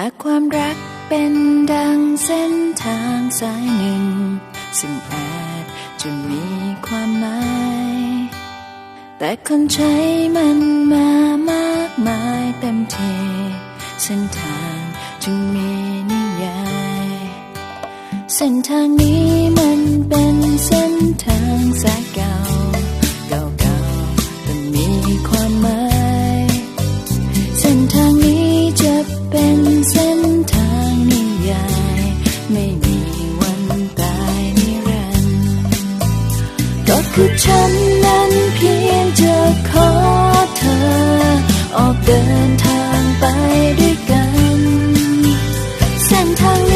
หากความรักเป็นดังเส้นทางสายหนึ่ง ซึ่งอาจจะมีความหมาย แต่คนใช้มันมามากมายเต็มทีเส้นทางจึงมีนิยาย เส้นทางนี้มันเป็นเส้น ไม่มีวันตายนิรันดร์ก็คือฉันนั้นเพียงจะขอเธอ ออกเดินทางไปด้วยกัน เส้นทาง